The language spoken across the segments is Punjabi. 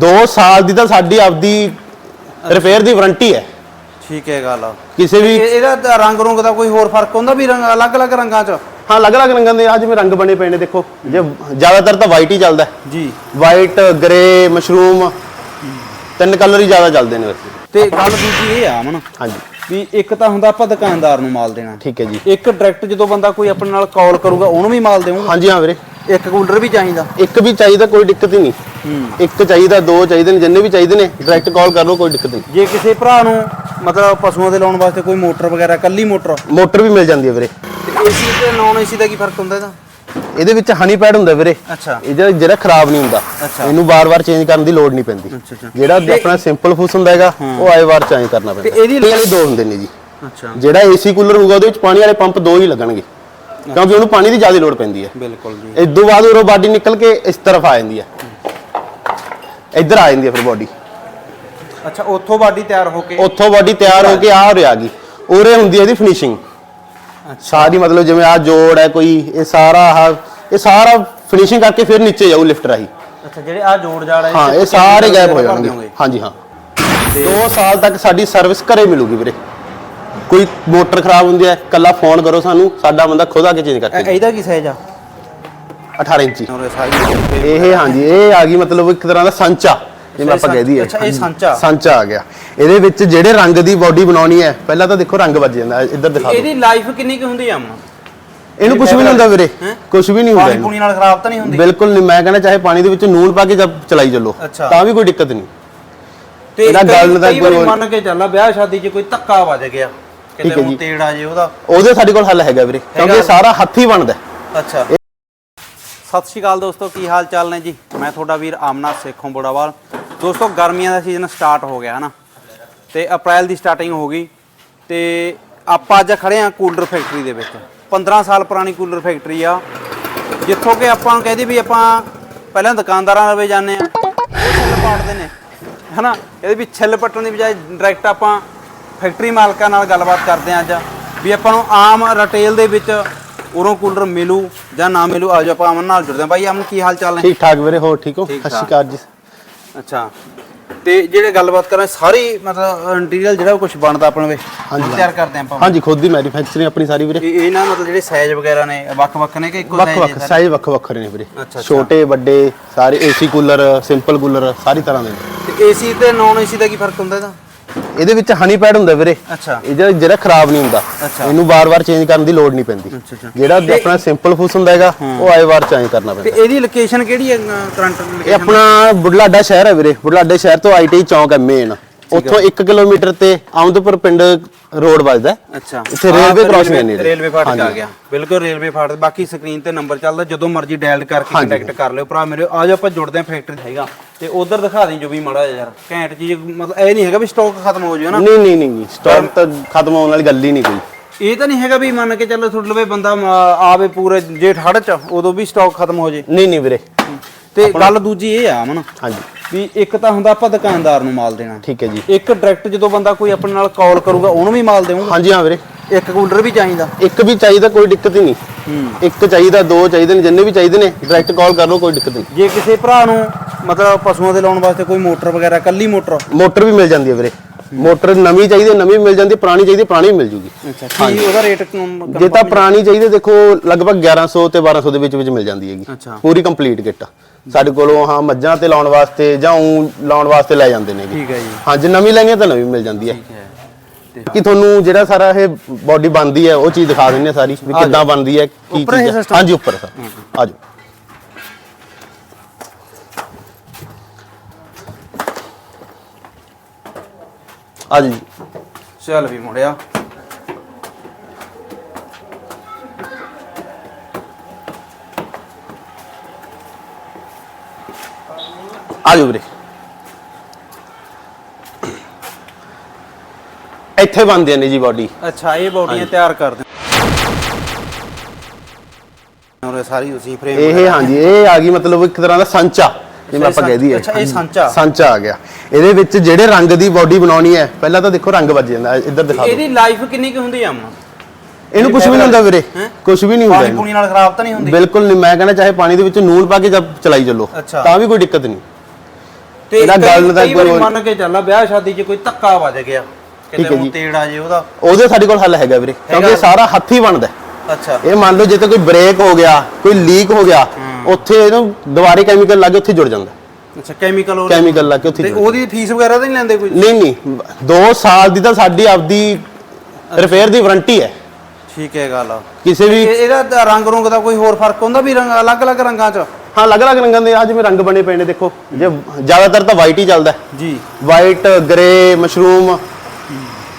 2 ਸਾਲ ਦੀ ਤਾਂ ਸਾਡੀ ਆਪਦੀ ਰਿਪੇਅਰ ਦੀ ਵਾਰੰਟੀ ਹੈ। ਠੀਕ ਹੈ ਗੱਲ ਕਿਸੇ ਵੀ ਇਹ- ਇਹਦਾ ਤਾਂ ਰੰਗ ਰੁੰਗ ਦਾ ਕੋਈ ਹੋਰ ਫ਼ਰਕ ਹੁੰਦਾ ਵੀ ਰੰਗ ਅਲੱਗ-ਅਲੱਗ ਰੰਗਾਂ 'ਚ? ਹਾਂ ਅਲੱਗ-ਅਲੱਗ ਰੰਗਾਂ ਦੇ ਅੱਜ ਜਿਵੇਂ ਰੰਗ ਬਣੇ ਪਏ ਨੇ ਦੇਖੋ। ਜੇ ਜ਼ਿਆਦਾਤਰ ਤਾਂ ਵਾਈਟ ਹੀ ਚੱਲਦਾ ਜੀ। ਵਾਈਟ ਗ੍ਰੇ ਮਸ਼ਰੂਮ ਤਿੰਨ ਕਲਰ ਹੀ ਜ਼ਿਆਦਾ ਚੱਲਦੇ ਨੇ ਵੈਸੇ। ਤੇ ਗੱਲ ਦੂਜੀ ਇਹ ਆ ਅਮਨ ਹਾਂਜੀ। ਵੀ ਇੱਕ ਤਾਂ ਹੁੰਦਾ ਆਪਾਂ ਦੁਕਾਨਦਾਰ ਨੂੰ ਮਾਲ ਦੇਣਾ। ਠੀਕ ਹੈ ਜੀ। ਇੱਕ ਡਾਇਰੈਕਟ ਜਦੋਂ ਬੰਦਾ ਕੋਈ ਆਪਣੇ ਨਾਲ ਕਾਲ ਕਰੂਗਾ ਉਹਨੂੰ ਵੀ ਮਾਲ ਦੇਵਾਂਗਾ ਹਾਂਜੀ ਹਾਂ ਵੀਰੇ। ਇੱਕ ਕੂਲਰ ਵੀ ਚਾਹੀਦਾ। ਇੱਕ ਵੀ ਚਾਹੀਦਾ ਕੋਈ ਦਿੱਕਤ ਹੀ ਨਹੀਂ। ਇੱਕ ਚਾਹੀਦਾ ਦੋ ਚਾਹੀਦੇ ਨੇ ਜਿੰਨੇ ਵੀ ਚਾਹੀਦੇ ਨੇ ਡਾਇਰੈਕਟ ਕਾਲ ਕਰ ਲਓ ਕੋਈ ਦਿੱਕਤ ਨਹੀਂ। ਜੇ ਕਿਸੇ ਭਰਾ ਨੂੰ ਮਤਲਬ ਪਸ਼ੂਆਂ ਦੇ ਲਾਉਣ ਵਾਸਤੇ ਕੋਈ ਮੋਟਰ ਵਗੈਰਾ ਕੱਲੀ ਮੋਟਰ? ਮੋਟਰ ਵੀ ਮਿਲ ਜਾਂਦੀ ਹੈ ਵੀਰੇ। ਏਸੀ ਤੇ ਨਾਨ ਏਸੀ ਦਾ ਕੀ ਫ਼ਰਕ ਹੁੰਦਾ ਇਹਦਾ? ਇਹਦੇ ਵਿੱਚ ਹਨੀ ਪੈਡ ਹੁੰਦਾ ਵੀਰੇ। ਅੱਛਾ। ਇਹ ਜਿਹੜਾ ਖਰਾਬ ਨਹੀਂ ਹੁੰਦਾ। ਇਹਨੂੰ ਵਾਰ-ਵਾਰ ਚੇਂਜ ਕਰਨ ਦੀ ਲੋੜ ਨਹੀਂ ਪੈਂਦੀ। ਜਿਹੜਾ ਆਪਣਾ ਸਿੰਪਲ ਫੂਸ ਹੁੰਦਾ ਹੈਗਾ ਉਹ ਆਏ ਵਾਰ ਚੇਂਜ ਕਰਨਾ ਪੈਂਦਾ। ਤੇ ਇਹਦੀ- ਇਹ ਵਾਲੇ ਦੋ ਹੁੰਦੇ ਨੇ ਜੀ। ਅੱਛਾ। ਜਿਹੜਾ ਏਸੀ ਕੂਲਰ ਹੋਊਗਾ ਉਹਦੇ ਵਿੱਚ ਪਾਣੀ ਵਾਲੇ ਪੰਪ ਦੋ ਹੀ ਲੱਗਣਗੇ। ਕਿਉਂਕਿ ਉਹਨੂੰ ਪਾਣੀ ਦੀ ਜ਼ਿਆਦਾ ਲੋੜ ਪੈਂਦੀ ਹੈ। ਬਿਲਕੁਲ ਜੀ। ਇਸ ਤੋਂ ਬਾਅਦ ਉਹ ਬਾਡੀ ਨਿਕਲ ਕੇ ਇਸ ਤਰਫ ਆ ਜਾਂਦੀ ਹੈ। ਇੱਧਰ ਆ ਜਾਂਦੀ ਹੈ ਫਿਰ ਬਾਡੀ ਅੱਛਾ ਉੱਥੋਂ ਬਾਡੀ ਤਿਆਰ ਹੋ ਕੇ? ਉੱਥੋਂ ਬਾਡੀ ਤਿਆਰ ਹੋ ਕੇ ਆ ਉਰੇ ਆ ਗਈ। ਉਰੇ ਹੁੰਦੀ ਹੈ ਇਹਦੀ ਫਿਨਿਸ਼ਿੰਗ ਸਾਰੀ ਮਤਲਬ ਜਿਵੇਂ ਆ ਜੋੜ ਹੈ ਕੋਈ ਇਹ ਸਾਰਾ ਆਹ ਇਹ ਸਾਰਾ ਫਿਨਿਸ਼ਿੰਗ ਕਰਕੇ ਫਿਰ ਨੀਚੇ ਜਾਊ ਲਿਫਟ ਰਾਹੀਂ। ਅੱਛਾ ਜਿਹੜੇ ਆ ਜੋੜ ਜਾੜ ਹੈ ਹਾਂ ਇਹ ਸਾਰੇ ਗਾਇਬ ਹੋ ਜਾਣਗੇ। ਹਾਂਜੀ ਹਾਂ। 2 ਸਾਲ ਤੱਕ ਸਾਡੀ ਸਰਵਿਸ ਘਰੇ ਮਿਲੂਗੀ ਵੀਰੇ। ਕੋਈ ਮੋਟਰ ਖਰਾਬ ਹੁੰਦੀ ਹੈ ਕੱਲਾ ਫੋਨ ਕਰੋ ਸਾਨੂੰ ਸਾਡਾ ਬੰਦਾ ਖੁਦ ਆ ਕੇ ਚੇਂਜ ਕਰਕੇ ਇਹਦਾ ਕੀ ਸਾਈਜ਼ ਆ? 18 ਇੰਚੀ। ਉਹਦੇ ਸਾਈਜ਼ ਇਹ ਹਾਂਜੀ ਇਹ ਆ ਗਈ ਮਤਲਬ ਇੱਕ ਤਰ੍ਹਾਂ ਦਾ ਸੰਚਾ ਜਿਵੇਂ ਆਪਾਂ ਕਹਿ ਦਈਏ। ਅੱਛਾ, ਇਹ ਸਾਂਚਾ। ਸਾਂਚਾ ਆ ਗਿਆ। ਇਹਦੇ ਵਿੱਚ ਜਿਹੜੇ ਰੰਗ ਦੀ ਬਾਡੀ ਬਣਾਉਣੀ ਹੈ ਪਹਿਲਾਂ ਤਾਂ ਦੇਖੋ ਰੰਗ ਵੱਜ ਜਾਂਦਾ ਇੱਧਰ ਦਿਖਾ ਦਿਓ। ਇਹਦੀ ਲਾਈਫ ਕਿੰਨੀ ਕੁ ਹੁੰਦੀ ਆ ਅਮਨ ਇਹਨੂੰ ਕੁਝ ਵੀ ਨਹੀਂ ਹੁੰਦਾ ਵੀਰੇ ਹੈਂ? ਕੁਝ ਵੀ ਨਹੀਂ ਹੁੰਦਾ ਪਾਣੀ ਇਹਨੂੰ। ਪੂਣੀ ਨਾਲ ਖਰਾਬ ਤਾਂ ਨਹੀਂ ਹੁੰਦੀ? ਬਿਲਕੁਲ ਨਹੀਂ ਮੈਂ ਕਹਿੰਦਾ ਚਾਹੇ ਪਾਣੀ ਦੇ ਵਿੱਚ ਨੂਨ ਪਾ ਕੇ ਜਦ ਚਲਾਈ ਚੱਲੋ ਅੱਛਾ। ਤਾਂ ਵੀ ਕੋਈ ਦਿੱਕਤ ਨਹੀਂ। ਤੇ ਇਹਦਾ ਕਈ- ਗੱਲ ਦਾ ਕਈ ਵਾਰੀ ਕੋਈ- ਮੰਨ ਕੇ ਚੱਲਾ ਵਿਆਹ ਸ਼ਾਦੀ 'ਚ ਕੋਈ ਧੱਕਾ ਵੱਜ ਗਿਆ। ਠੀਕ ਕਿਤੇ ਹੈ ਉਹ ਜੀ। ਤੇੜ ਆ ਜੇ ਉਹਦਾ। ਉਹਦੇ ਸਾਡੇ ਕੋਲ ਹੱਲ ਹੈਗਾ ਵੀਰੇ ਕਿਉਂਕਿ ਇਹ ਸਾਰਾ ਹੱਥ ਬਣਦਾ ਹੈ। ਅੱਛਾ। ਸਤਿ ਸ਼੍ਰੀ ਅਕਾਲ ਦੋਸਤੋ ਕੀ ਹਾਲ ਚਾਲ ਨੇ ਜੀ? ਮੈਂ ਤੁਹਾਡਾ ਵੀਰ ਆਮਨਾ ਸੇਖੋਂ ਬੋੜਾਵਾਲ। ਦੋਸਤੋ ਗਰਮੀਆਂ ਦਾ ਸੀਜ਼ਨ ਸਟਾਰਟ ਹੋ ਗਿਆ ਹਨਾ? ਤੇ ਅਪ੍ਰੈਲ ਦੀ ਸਟਾਰਟਿੰਗ ਹੋ ਗਈ। ਤੇ ਆਪਾਂ ਅੱਜ ਖੜੇ ਆ ਕੂਲਰ ਫੈਕਟਰੀ ਦੇ ਵਿੱਚ। 15 ਸਾਲ ਪੁਰਾਣੀ ਕੂਲਰ ਫੈਕਟਰੀ ਆ। ਜਿੱਥੋਂ ਕਿ ਆਪਾਂ ਨੂੰ ਕਹਦੇ ਵੀ ਆਪਾਂ ਪਹਿਲਾਂ ਦੁਕਾਨਦਾਰਾਂ ਲਵੇ ਜਾਂਦੇ ਆ ਉਹ ਛਿੱਲ ਪਾੜਦੇ ਨੇ ਹਨਾ? ਇਹਦੇ ਵੀ ਛਿੱਲ ਪੱਟਣ ਦੀ ਬਜਾਏ ਡਾਇਰੈਕਟ ਆਪਾਂ ਫੈਕਟਰੀ ਮਾਲਕਾਂ ਨਾਲ ਗੱਲਬਾਤ ਕਰਦੇ ਆ ਅੱਜ ਵੀ ਆਪਾਂ ਨੂੰ ਆਮ ਰਿਟੇਲ ਦੇ ਵਿੱਚ ਉਰੋਂ ਕੂਲਰ ਮਿਲੂ ਜਾਂ ਨਾ ਮਿਲੂ ਆਜੋ ਆਪਾਂ ਅਮਨ ਨਾਲ ਜੁੜਦੇ ਹਾਂ ਬਾਈ ਅਮਨ ਕੀ ਹਾਲ ਚਾਲ ਨੇ? ਠੀਕ ਠਾਕ ਵੀਰੇ ਹੋਰ ਠੀਕ ਹੋ? ਠੀਕ ਸਤਿ ਸ਼੍ਰੀ ਅਕਾਲ ਜੀ। ਅੱਛਾ। ਤੇ ਜਿਹੜੇ ਗੱਲਬਾਤ ਕਰਾਂ ਸਾਰੀ ਮਤਲਬ ਇੰਟੀਰੀਅਰ ਜਿਹੜਾ ਕੁਝ ਬਣਦਾ ਆਪਣੇ ਵੇ ਹਾਂਜੀ। ਤਿਆਰ ਕਰਦੇ ਆਪਾਂ। ਹਾਂਜੀ ਖੁਦ ਦੀ ਮੈਨੂਫੈਕਚਰਿੰਗ ਆਪਣੀ ਸਾਰੀ ਵੀਰੇ। ਇਹ ਇਹ ਨਾ ਮਤਲਬ ਜਿਹੜੇ ਸਾਈਜ਼ ਵਗੈਰਾ ਨੇ ਵੱਖ-ਵੱਖ ਨੇ ਕਿ ਇੱਕੋ ਵੱਖ size ਵੱਖ ਹੈ? ਸਾਈਜ਼ ਵੱਖ ਵੱਖਰੇ ਨੇ ਵੀਰੇ। ਅੱਛਾ। ਛੋਟੇ ਵੱਡੇ ਸਾਰੇ ਏਸੀ ਕੂਲਰ ਸਿੰਪਲ ਕੂਲਰ ਸਾਰੀ ਤਰ੍ਹਾਂ ਦੇ ਨੇ। ਤੇ ਏਸੀ ਤੇ ਨਾਨ ਏਸੀ ਦਾ ਕੀ ਫ਼ਰਕ ਹੁੰਦਾ ਇਹਦਾ? ਇਹਦੇ ਵਿੱਚ ਹਨੀ ਪੈਡ ਹੁੰਦਾ ਵੀਰੇ। ਅੱਛਾ। ਇਹ ਜਿਹੜਾ ਜਿਹੜਾ ਖਰਾਬ ਨਹੀਂ ਹੁੰਦਾ। ਇਹਨੂੰ ਵਾਰ-ਵਾਰ ਚੇਂਜ ਕਰਨ ਦੀ ਲੋੜ ਨਹੀਂ ਪੈਂਦੀ। ਜਿਹੜਾ ਆਪਣਾ ਸਿੰਪਲ ਫੂਸ ਹੁੰਦਾ ਹੈਗਾ ਉਹ ਆਏ ਵਾਰ ਚੇਂਜ ਕਰਨਾ ਤੇ ਪੈਂਦਾ। ਇਹਦੀ ਲੋਕੇਸ਼ਨ ਕਿਹੜੀ ਹੈ ਕਰੰਟ ਇਹ ਆਪਣਾ ਬੁਢਲਾਡਾ ਸ਼ਹਿਰ ਹੈ ਵੀਰੇ। ਬੁਢਲਾਡੇ ਸ਼ਹਿਰ ਤੋਂ ਆਈਟੀ ਚੌਂਕ ਹੈ ਮੇਨ ਉੱਥੋਂ 1 ਕਿਲੋਮੀਟਰ ਤੇ ਆਮਦਪੁਰ ਪਿੰਡ ਰੋਡ ਵੱਜਦਾ। ਅੱਛਾ। ਇੱਥੇ ਰੇਲਵੇ crossing ਹੈ ਨੇੜੇ। ਰੇਲਵੇ ਫਾਟਕ ਆ। ਗਿਆ। ਬਿਲਕੁਲ ਰੇਲਵੇ ਫਾਟਕ। ਬਾਕੀ ਸਕਰੀਨ ਤੇ ਨੰਬਰ ਚੱਲਦਾ ਜਦੋਂ ਮਰਜ਼ੀ ਡਾਇਲ ਕਰਕੇ। ਕੰਟੈਕਟ ਕਰ ਲਿਓ। ਭਰਾ ਮੇਰੇ ਆਜੋ ਆਪਾਂ ਜੁੜਦੇ ਹਾਂ ਫੈਕਟਰੀ ਹੈਗਾ। ਤੇ ਉਧਰ ਦਿਖਾ ਦੇਂ ਜੋ ਵੀ ਮੜਾ ਯਾਰ। ਘੈਂਟ ਚੀਜ਼ ਮਤਲਬ ਇਹ ਨਹੀਂ ਹੈਗਾ ਵੀ ਸਟਾਕ ਖਤਮ ਹੋ ਜਾਊ ਨਾ। ਨਹੀਂ ਨਹੀਂ ਨਹੀਂ ਸਟਾਕ ਤਾਂ ਖਤਮ ਹੋਣ ਵਾਲੀ ਗੱਲ ਹੀ ਨਹੀਂ ਕੋਈ। ਇਹ ਤਾਂ ਨਹੀਂ ਹੈਗਾ ਵੀ ਮੰਨ ਕੇ ਚੱਲੋ ਤੁਹਾਡੇ ਲਵੇ ਬੰਦਾ ਆਵੇ ਪੂਰੇ ਜੇਠ ਹੜ ਚ ਉਦੋਂ ਵੀ ਸਟਾਕ ਖਤਮ ਹੋ ਜੇ। ਨਹੀਂ ਨਹੀਂ ਵੀਰੇ। ਤੇ ਗੱਲ ਦੂਜੀ ਇਹ ਆ ਮਨ ਹਾਂਜੀ। ਵੀ ਇੱਕ ਤਾਂ ਹੁੰਦਾ ਆਪਾਂ ਦੁਕਾਨਦਾਰ ਨੂੰ ਮਾਲ ਦੇਣਾ। ਠੀਕ ਹੈ ਜੀ। ਇੱਕ ਡਾਇਰੈਕਟ ਜਦੋਂ ਬੰਦਾ ਕੋਈ ਆਪਣੇ ਨਾਲ ਕਾਲ ਕਰੂਗਾ ਉਹਨੂੰ ਵੀ ਮਾਲ ਦੇਵਾਂਗਾ ਹਾਂਜੀ ਹਾਂ ਵੀਰੇ। ਇੱਕ ਕੂਲਰ ਵੀ ਚਾਹੀਦਾ। ਇੱਕ ਵੀ ਚਾਹੀਦਾ ਕੋਈ ਦਿੱਕਤ ਹੀ ਨਹੀਂ। ਇੱਕ ਚਾਹੀਦਾ ਦੋ ਚਾਹੀਦੇ ਨੇ ਜਿੰਨੇ ਵੀ ਚਾਹੀਦੇ ਨੇ ਡਾਇਰੈਕਟ ਕਾਲ ਕਰ ਲਓ ਕੋਈ ਦਿੱਕਤ ਨਹੀਂ। ਜੇ ਕਿਸੇ ਭਰਾ ਨੂੰ ਮਤਲਬ ਪਸ਼ੂਆਂ ਦੇ ਲਾਉਣ ਵਾਸਤੇ ਕੋਈ ਮੋਟਰ ਵਗੈਰਾ ਕੱਲੀ ਮੋਟਰ? ਮੋਟਰ ਵੀ ਮਿਲ ਜਾਂਦੀ ਹੈ ਵੀਰੇ। ਮੋਟਰ ਨਵੀਂ ਚਾਹੀਦੀ ਨਵੀਂ ਮਿਲ ਜਾਂਦੀ ਪੁਰਾਣੀ ਚਾਹੀਦੀ ਪੁਰਾਣੀ ਮਿਲ ਜੂਗੀ। ਅੱਛਾ ਕੀ ਉਹਦਾ ਰੇਟ ਜੇ ਤਾਂ ਪੁਰਾਣੀ ਚਾਹੀਦੀ ਦੇਖੋ ਲਗਭਗ 1100 ਤੇ 1200 ਦੇ ਵਿੱਚ ਵਿੱਚ ਮਿਲ ਜਾਂਦੀ ਹੈਗੀ। ਪੂਰੀ ਕੰਪਲੀਟ ਕਿੱਟ ਸਾਡੇ ਕੋਲੋਂ ਹਾਂ ਮੱਝਾਂ ਤੇ ਲਾਉਣ ਵਾਸਤੇ ਜਾਂ ਊਂ ਲਾਉਣ ਵਾਸਤੇ ਲੈ ਜਾਂਦੇ ਨੇਗੇ ਠੀਕ ਹੈ ਜੀ। ਹਾਂ ਜੇ ਨਵੀਂ ਲੈਣੀ ਹੈ ਤਾਂ ਨਵੀਂ ਮਿਲ ਜਾਂਦੀ ਹੈ। ਕਿ ਤੁਹਾਨੂੰ ਜਿਹੜਾ ਸਾਰਾ ਇਹ ਬਾਡੀ ਬਣਦੀ ਹੈ ਉਹ ਚੀਜ਼ ਦਿਖਾ ਆ ਸਾਰੀ ਵੀ ਕਿੱਦਾਂ ਬਣਦੀ ਹੈ ਕੀ? ਹਾਂਜੀ ਉੱਪਰ ਸਰ। ਆ ਆ ਜੀ। ਚੱਲ ਵੀ ਮੁੜਿਆ ਆ ਜਾਓ ਵੀਰੇ। ਇੱਥੇ ਬਣਦੇ ਨੇ ਜੀ ਬਾਡੀ ਅੱਛਾ ਇਹ ਬੋਡੀਆਂ ਤਿਆਰ ਕਰਦੇ ਔਰ ਸਾਰੀ ਉਸੇ ਫਰੇਮ ਇਹ ਹਾਂਜੀ ਇਹ ਆ ਗਈ ਮਤਲਬ ਇੱਕ ਤਰ੍ਹਾਂ ਦਾ ਸੰਚਾ ਜਿਵੇਂ ਆਪਾਂ ਕਹਿ ਦਈਏ। ਅੱਛਾ, ਇਹ ਸਾਂਚਾ। ਸਾਂਚਾ ਆ ਗਿਆ। ਇਹਦੇ ਵਿੱਚ ਜਿਹੜੇ ਰੰਗ ਦੀ ਬਾਡੀ ਬਣਾਉਣੀ ਹੈ ਪਹਿਲਾਂ ਤਾਂ ਦੇਖੋ ਰੰਗ ਵੱਜ ਜਾਂਦਾ ਇੱਧਰ ਦਿਖਾ ਦਿਓ ਇਹਦੀ ਲਾਈਫ ਕਿੰਨੀ ਕੁ ਹੁੰਦੀ ਆ ਅਮਨ ਇਹਨੂੰ ਕੁਝ ਵੀ ਨਹੀਂ ਹੁੰਦਾ ਵੀਰੇ? ਕੁਝ ਵੀ ਨਹੀਂ ਹੁੰਦਾ ਪਾਣੀ। ਪੂਣੀ ਨਾਲ ਖਰਾਬ ਤਾਂ ਨਹੀਂ ਹੁੰਦੀ ਬਿਲਕੁਲ ਨਹੀਂ ਮੈਂ ਕਹਿੰਦਾ ਚਾਹੇ ਪਾਣੀ ਦੇ ਵਿੱਚ ਨੂਨ ਪਾ ਕੇ ਜਦ ਚਲਾਈ ਚੱਲੋ। ਤਾਂ ਵੀ ਕੋਈ ਦਿੱਕਤ ਨਹੀਂ ਤੇ ਇਹਦਾ ਗੱਲ ਦਾ ਕਈ ਮੰਨ ਕੇ ਚੱਲ ਵਿਆਹ ਸ਼ਾਦੀ 'ਚ ਕੋਈ ਧੱਕਾ ਵੱਜ ਗਿਆ ਕਿਤੇ। ਉਹ ਤੇੜਾ ਜੇ ਉਹਦਾ ਉਹਦੇ ਸਾਡੇ ਕੋਲ ਹੱਲ ਹੈਗਾ ਵੀਰੇ ਕਿਉਂਕਿ ਇਹ ਸਾਰਾ ਹੱਥੀ ਬਣਦਾ ਹੈ। ਅੱਛਾ ਇਹ ਮੰਨ ਲਓ ਜੇ ਤਾਂ ਕੋਈ ਬ੍ਰੇਕ ਹੋ ਗਿਆ ਕੋਈ ਲੀਕ ਹੋ ਗਿਆ ਉੱਥੇ ਇਹਨੂੰ ਦੁਬਾਰੇ ਕੈਮੀਕਲ ਲਾ ਕੇ ਉੱਥੇ ਜੁੜ ਜਾਂਦਾ ਅੱਛਾ ਕੈਮੀਕਲ ਉਹ ਕੈਮੀਕਲ ਲਾ ਕੇ ਉੱਥੇ ਤੇ ਉਹਦੀ ਫੀਸ ਵਗੈਰਾ ਤਾਂ ਨਹੀਂ ਲੈਂਦੇ ਕੋਈ? ਨਹੀਂ ਨਹੀਂ 2 ਸਾਲ ਦੀ ਤਾਂ ਸਾਡੀ ਆਪਦੀ ਰਿਪੇਅਰ ਦੀ ਵਾਰੰਟੀ ਹੈ। ਠੀਕ ਹੈ ਗੱਲ ਕਿਸੇ ਵੀ ਇਹ- ਇਹਦਾ ਤਾਂ ਰੰਗ ਰੁੰਗ ਦਾ ਕੋਈ ਹੋਰ ਫ਼ਰਕ ਹੁੰਦਾ ਵੀ ਰੰਗ ਅਲੱਗ-ਅਲੱਗ ਰੰਗਾਂ 'ਚ? ਹਾਂ ਅਲੱਗ-ਅਲੱਗ ਰੰਗਾਂ ਦੇ ਆ ਜਿਵੇਂ ਰੰਗ ਬਣੇ ਪਏ ਨੇ ਦੇਖੋ। ਜੇ ਜ਼ਿਆਦਾਤਰ ਤਾਂ ਵਾਈਟ ਹੀ ਚੱਲਦਾ ਜੀ। ਵਾਈਟ ਗ੍ਰੇ ਮਸ਼ਰੂਮ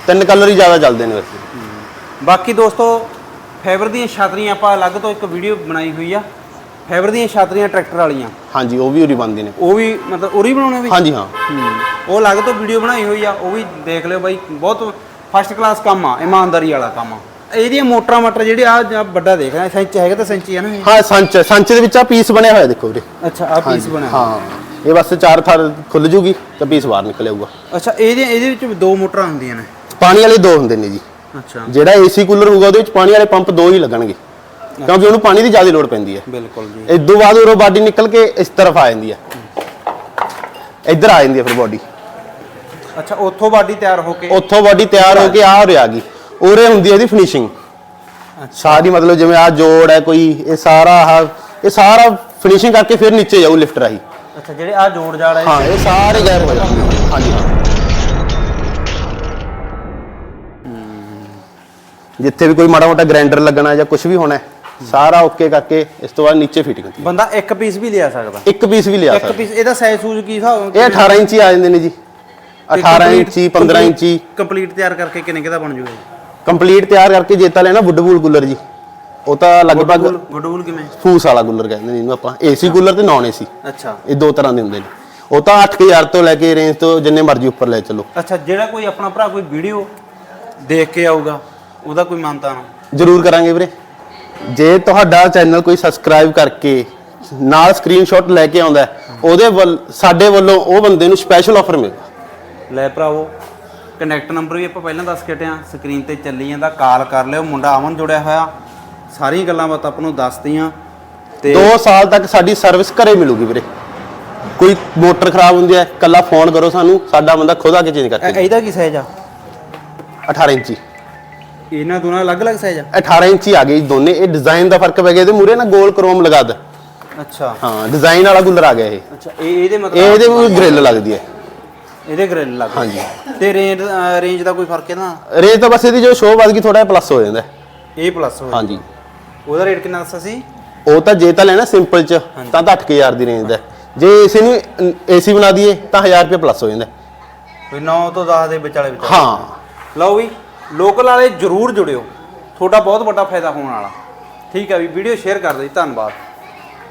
ਤਿੰਨ ਕਲਰ ਹੀ ਜ਼ਿਆਦਾ ਚੱਲਦੇ ਨੇ ਵੈਸੇ। ਬਾਕੀ ਦੋਸਤੋ ਫਾਈਬਰ ਦੀਆਂ ਛਾਤਰੀਆਂ ਆਪਾਂ ਅਲੱਗ ਤੋਂ ਇੱਕ ਵੀਡੀਓ ਬਣਾਈ ਹੋਈ ਆ। ਫਾਈਬਰ ਦੀਆਂ ਛਾਤਰੀਆਂ ਟਰੈਕਟਰ ਵਾਲੀਆਂ। ਹਾਂਜੀ ਉਹ ਵੀ ਉਰੀ ਬੰਦੀ ਨੇ। ਉਹ ਵੀ ਮਤਲਬ ਉਰੀ ਬਣਾਉਣੇ ਵੀ? ਹਾਂਜੀ ਹਾਂ। ਉਹ ਅਲੱਗ ਤੋਂ ਵੀਡੀਓ ਬਣਾਈ ਹੋਈ ਆ ਉਹ ਵੀ ਦੇਖ ਲਿਓ ਬਾਈ ਬਹੁਤ ਫਸਟ ਕਲਾਸ ਕੰਮ ਆ ਇਮਾਨਦਾਰੀ ਵਾਲਾ ਕੰਮ ਆ। ਇਹਦੀਆਂ ਮੋਟਰਾਂ ਮਟਰ ਜਿਹੜੇ ਆ ਵੱਡਾ ਦੇਖ ਰਹੇ ਸੈਂਚ ਹੈਗਾ ਤਾਂ ਸੈਂਚੀ ਆ ਨਾ ਇਹ? ਹਾਂ ਸੰਚ ਸੰਚ ਦੇ ਵਿੱਚ ਆ ਪੀਸ ਬਣਿਆ ਹੋਇਆ ਦੇਖੋ ਵੀਰੇ। ਅੱਛਾ ਆ ਪੀਸ ਬਣਿਆ। ਹਾਂ। ਇਹ ਬਸ ਚਾਰ ਥਾਰ ਖੁੱਲ ਜੂਗੀ ਤਾਂ ਪੀਸ ਬਾਹਰ ਨਿਕਲ ਆਊਗਾ ਅੱਛਾ ਇਹਦੇ ਇਹਦੇ ਵਿੱਚ ਦੋ ਮੋਟਰਾਂ ਹੁੰਦੀਆਂ ਨੇ? ਪਾਣੀ ਵਾਲੇ ਦੋ ਹੁੰਦੇ ਨੇ ਜੀ। ਅੱਛਾ। ਜਿਹੜਾ ਏਸੀ ਕੂਲਰ ਹੋਊਗਾ ਉਹਦੇ ਵਿੱਚ ਪਾਣੀ ਵਾਲੇ ਪੰਪ ਦੋ ਹੀ ਲੱਗਣਗੇ। ਕਿਉਂਕਿ ਉਹਨੂੰ ਪਾਣੀ ਦੀ ਜ਼ਿਆਦਾ ਲੋੜ ਪੈਂਦੀ ਹੈ। ਬਿਲਕੁਲ ਜੀ। ਇਸ ਤੋਂ ਬਾਅਦ ਉਰੋਂ ਬਾਡੀ ਨਿਕਲ ਕੇ ਇਸ ਤਰਫ ਆ ਜਾਂਦੀ ਹੈ। ਇੱਧਰ ਆ ਜਾਂਦੀ ਹੈ ਫਿਰ ਬਾਡੀ ਅੱਛਾ ਉੱਥੋਂ ਬਾਡੀ ਤਿਆਰ ਹੋ ਕੇ? ਉੱਥੋਂ ਬਾਡੀ ਤਿਆਰ ਹੋ ਕੇ ਆ ਆ ਗਈ। ਉਰੇ ਹੁੰਦੀ ਹੈ ਇਹਦੀ ਫਿਨਿਸ਼ਿੰਗ ਸਾਰੀ ਮਤਲਬ ਜਿਵੇਂ ਆ ਜੋੜ ਹੈ ਕੋਈ ਇਹ ਸਾਰਾ ਇਹ ਸਾਰਾ ਫਿਨਿਸ਼ਿੰਗ ਕਰਕੇ ਫਿਰ ਨੀਚੇ ਜਾਊ ਲਿਫਟ ਰਾਹੀਂ। ਅੱਛਾ ਜਿਹੜੇ ਆ ਜੋੜ ਜਾੜ ਹੈ। ਹਾਂ ਇਹ ਸਾਰੇ ਗਾਇਬ ਹੋ ਜਾਣਗੇ ਹਾਂਜੀ। ਹਾਂ। ਜਿੱਥੇ ਵੀ ਕੋਈ ਮਾੜਾ ਮੋਟਾ ਗ੍ਰਾਈਂਡਰ ਲੱਗਣਾ ਜਾਂ ਕੁਝ ਵੀ ਹੋਣਾ ਹੈ, ਸਾਰਾ ਓਕੇ ਕਰਕੇ ਇਸ ਤੋਂ ਬਾਅਦ ਨੀਚੇ ਫਿਟਿੰਗ ਹੁੰਦੀ ਬੰਦਾ ਇੱਕ ਪੀਸ ਵੀ ਲਿਆ ਸਕਦਾ। ਹੈ। ਇੱਕ ਪੀਸ ਵੀ ਲਿਆ ਇੱਕ ਸਕਦਾ। ਪੀਸ ਇਹਦਾ ਸਾਈਜ਼ ਸੂਜ਼ ਕੀ ਹਿਸਾਬ ਇਹ 18 ਇੰਚੀ ਆ ਜਾਂਦੇ ਨੇ ਜੀ। 18 ਇੰਚੀ 15 ਇੰਚੀ। ਕੰਪਲੀਟ ਤਿਆਰ ਕਰਕੇ ਕਿੰਨੇ ਕਿਦਾ ਬਣ ਜੂਗਾ ਕੰਪਲੀਟ ਤਿਆਰ ਕਰਕੇ ਜੇਤਾ ਲੈਣਾ ਵੁੱਡਬੂਲ ਕੂਲਰ ਜੀ। ਉਹ ਤਾਂ ਲਗਭਗ ਗਡੂਲ ਕਿਵੇਂ? ਫੂਸ ਵਾਲਾ ਕੂਲਰ ਕਹਿੰਦੇ ਨੇ ਇਹਨੂੰ ਆਪਾਂ। ਏਸੀ ਕੂਲਰ ਤੇ ਨਾਨ ਏਸੀ ਅੱਛਾ। ਇਹ ਦੋ ਤਰ੍ਹਾਂ ਦੇ ਹੁੰਦੇ ਨੇ। ਉਹ ਤਾਂ 8000 ਤੋਂ ਲੈ ਕੇ ਰੇਂਜ ਤੋਂ ਜਿੰਨੇ ਮਰਜ਼ੀ ਉੱਪਰ ਲੈ ਚੱਲੋ। ਅੱਛਾ ਜਿਹੜਾ ਕੋਈ ਆਪਣਾ ਭਰਾ ਕੋਈ ਵੀਡੀਓ ਦੇਖ ਕੇ ਆਊਗਾ ਉਹਦਾ ਕੋਈ ਮਾਨਤਾ ਨਾ? ਜ਼ਰੂਰ ਕਰਾਂਗੇ ਵੀਰੇ। ਜੇ ਤੁਹਾਡਾ ਚੈਨਲ ਕੋਈ ਸਬਸਕ੍ਰਾਈਬ ਕਰਕੇ ਨਾਲ ਸਕਰੀਨਸ਼ਾਟ ਲੈ ਕੇ ਆਉਂਦਾ ਹੈ, ਉਹਦੇ ਵੱਲ ਸਾਡੇ ਵੱਲੋਂ ਉਹ ਬੰਦੇ ਨੂੰ ਸਪੈਸ਼ਲ ਆਫਰ ਮਿਲੇਗਾ ਲੈ ਭਰਾਵੋ ਕਨੈਕਟ ਨੰਬਰ ਵੀ ਆਪਾਂ ਪਹਿਲਾਂ ਦੱਸ ਕੇ ਹਟੇ ਸਕਰੀਨ ਤੇ ਚੱਲੀ ਜਾਂਦਾ ਕਾਲ ਕਰ ਲਿਓ ਮੁੰਡਾ ਅਮਨ ਜੁੜਿਆ ਹੋਇਆ। ਸਾਰੀਆਂ ਗੱਲਾਂ ਬਾਤ ਆਪਾਂ ਨੂੰ ਦੱਸਤੀਆਂ ਤੇ 2 ਸਾਲ ਤੱਕ ਸਾਡੀ ਸਰਵਿਸ ਘਰੇ ਮਿਲੂਗੀ ਵੀਰੇ। ਕੋਈ ਮੋਟਰ ਖਰਾਬ ਹੁੰਦੀ ਹੈ ਕੱਲਾ ਫੋਨ ਕਰੋ ਸਾਨੂੰ ਸਾਡਾ ਬੰਦਾ ਖੁਦ ਆ ਕੇ ਚੇਂਜ ਇਹ- ਕਰਕੇ ਇਹਦਾ ਕੀ ਸਾਈਜ਼ ਆ? 18 ਇੰਚੀ। ਇਹਨਾਂ ਦੋਨਾਂ ਅਲੱਗ-ਅਲੱਗ ਸਾਈਜ਼ ਆ? 18 ਇੰਚੀ ਆ ਗਈ ਦੋਨੇ। ਇਹ ਡਿਜ਼ਾਈਨ ਦਾ ਫ਼ਰਕ ਪੈ ਗਿਆ ਇਹਦੇ ਮੂਰੇ ਨਾ ਗੋਲ ਕ੍ਰੋਮ ਲਗਾ ਦੇ। ਅੱਛਾ। ਹਾਂ ਡਿਜ਼ਾਈਨ ਵਾਲਾ ਕੂਲਰ ਆ ਗਿਆ ਇਹ। ਅੱਛਾ ਇਹ ਇਹਦੇ ਇਹ ਮਤਲਬ ਇਹਦੇ ਵੀ ਗ੍ਰਿਲ ਲੱਗਦੀ ਹੈ। ਇਹਦੇ ਗ੍ਰਿਲ ਲੱਗ ਹਾਂਜੀ। ਤੇ ਰੇਂਜ ਰੇਂਜ ਦਾ ਕੋਈ ਫ਼ਰਕ ਹੈ ਨਾ ਰੇਂਜ ਤਾਂ ਬਸ ਇਹਦੀ ਜੋ ਸ਼ੋਅ ਵੱਧ ਗਈ ਥੋੜਾ ਜਿਹਾ ਪਲੱਸ ਹੋ ਜਾਂਦਾ ਹੈ। ਇਹ ਪਲੱਸ ਹੋ ਹਾਂਜੀ। ਉਹਦਾ ਰੇਟ ਕਿੰਨਾ ਦੱਸਿਆ ਸੀ? ਉਹ ਤਾਂ ਜੇ ਤਾਂ ਲੈਣਾ ਸਿੰਪਲ ਚ ਤਾਂ ਤਾਂ 8000 ਦੀ ਰੇਂਜ ਦਾ ਹੈ। ਜੇ ਇਸੇ ਨੂੰ ਏਸੀ ਬਣਾ ਦਈਏ ਤਾਂ 1000 ਰੁਪਏ ਪਲੱਸ ਹੋ ਜਾਂਦਾ ਹੈ। ਕੋਈ 9 ਤੋਂ 10 ਦੇ ਵਿਚਾਲੇ ਵਿਚਾਲੇ। ਹਾਂ। ਲਓ ਵੀ ਲੋਕਲ ਵਾਲੇ ਜਰੂਰ ਜੁੜਿਓ। ਤੁਹਾਡਾ ਬਹੁਤ ਵੱਡਾ ਫਾਇਦਾ ਹੋਣ ਵਾਲਾ। ਠੀਕ ਹੈ ਵੀ ਵੀਡੀਓ ਸ਼ੇਅਰ ਕਰ ਦਿਓ ਜੀ, ਧੰਨਵਾਦ।